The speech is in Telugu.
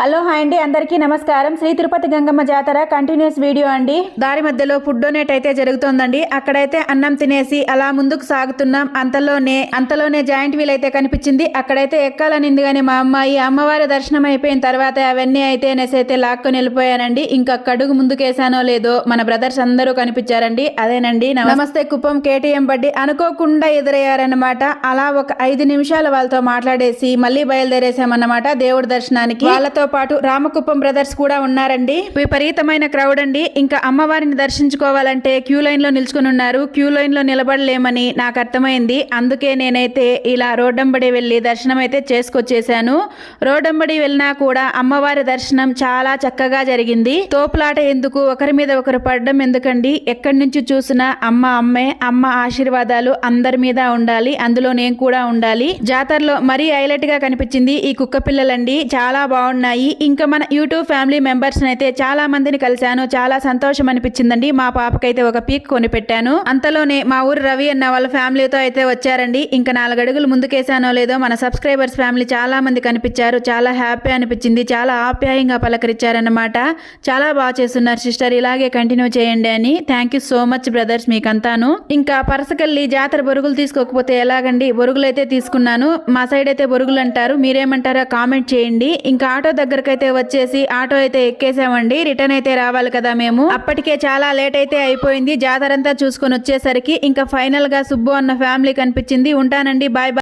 హలో హాయ్ అండి. అందరికీ నమస్కారం. శ్రీ తిరుపతి గంగమ్మ జాతర కంటిన్యూస్ వీడియో అండి. దారి మధ్యలో ఫుడ్ డొనేట్ అయితే జరుగుతోందండి. అక్కడైతే అన్నం తినేసి అలా ముందుకు సాగుతున్నాం. అంతలోనే అంతలోనే జాయింట్ వీల్ అయితే కనిపించింది. అక్కడైతే ఎక్కాలనింది కానీ మా అమ్మాయి అమ్మవారి దర్శనం అయిపోయిన తర్వాత అవన్నీ అయితే నేసైతే లాక్కొని వెళ్ళిపోయానండి. ఇంకా కడుగు ముందుకేసానో లేదో మన బ్రదర్స్ అందరూ కనిపించారండి. అదేనండి నమస్తే కుప్పం కేటీఎం బడ్డి అనుకోకుండా ఎదురయ్యారన్నమాట. అలా ఒక ఐదు నిమిషాలు వాళ్ళతో మాట్లాడేసి మళ్ళీ బయలుదేరేసామన్నమాట దేవుడి దర్శనానికి. వాళ్ళతో పాటు రామకుప్పం బ్రదర్స్ కూడా ఉన్నారండి. విపరీతమైన క్రౌడ్ అండి. ఇంకా అమ్మవారిని దర్శించుకోవాలంటే క్యూ లైన్లో నిల్చుకుని ఉన్నారు. క్యూ లైన్లో నిలబడలేమని నాకు అర్థమైంది. అందుకే నేనైతే ఇలా రోడ్డంబడి వెళ్ళి దర్శనం అయితే చేసుకొచ్చేసాను రోడ్డంబడి వెళ్ళినా కూడా అమ్మవారి దర్శనం చాలా చక్కగా జరిగింది. తోపులాట ఎందుకు? ఒకరి మీద ఒకరు పడడం ఎందుకండి? ఎక్కడి నుంచి చూసినా అమ్మ అమ్మే అమ్మ ఆశీర్వాదాలు అందరి మీద ఉండాలి. అందులో నేను కూడా ఉండాలి. జాతరలో మరీ హైలైట్గా కనిపించింది ఈ కుక్క పిల్లలండి. చాలా బాగున్నాయి. ఇంకా మన యూట్యూబ్ ఫ్యామిలీ మెంబర్స్ని అయితే చాలా మందిని కలిశాను. చాలా సంతోషం అనిపించిందండి. మా పాపకైతే ఒక పీక్ కొని పెట్టాను అంతలోనే మా ఊరు రవి అన్న వాళ్ళ ఫ్యామిలీతో అయితే వచ్చారండి. ఇంకా నాలుగు అడుగులు ముందుకేసానో లేదో మన సబ్స్క్రైబర్స్ ఫ్యామిలీ చాలా మంది కనిపించారు. చాలా హ్యాపీ అనిపించింది. చాలా ఆప్యాయంగా పలకరించారన్నమాట. చాలా బాగా చేస్తున్నారు సిస్టర్. ఇలాగే కంటిన్యూ చేయండి అని. Thank you so much brothers మీకంతాను. ఇంకా పరసకెళ్ళి జాతర బొరుగులు తీసుకోకపోతే ఎలాగండి? బొరుగులు అయితే తీసుకున్నాను. మా సైడ్ అయితే బొరుగులు అంటారు మీరేమంటారా కామెంట్ చేయండి. ఇంకా ఆటో దగ్గర దగ్గరకు అయితే వచ్చేసి ఆటో అయితే ఎక్కేసామండి. రిటర్న్ అయితే రావాలి కదా మేము. అప్పటికే చాలా లేట్ అయితే అయిపోయింది. జాతర అంతా చూసుకొని వచ్చేసరికి ఇంకా ఫైనల్గా సుబ్బు అన్న ఫ్యామిలీ కనిపించింది. ఉంటానండి. Bye bye.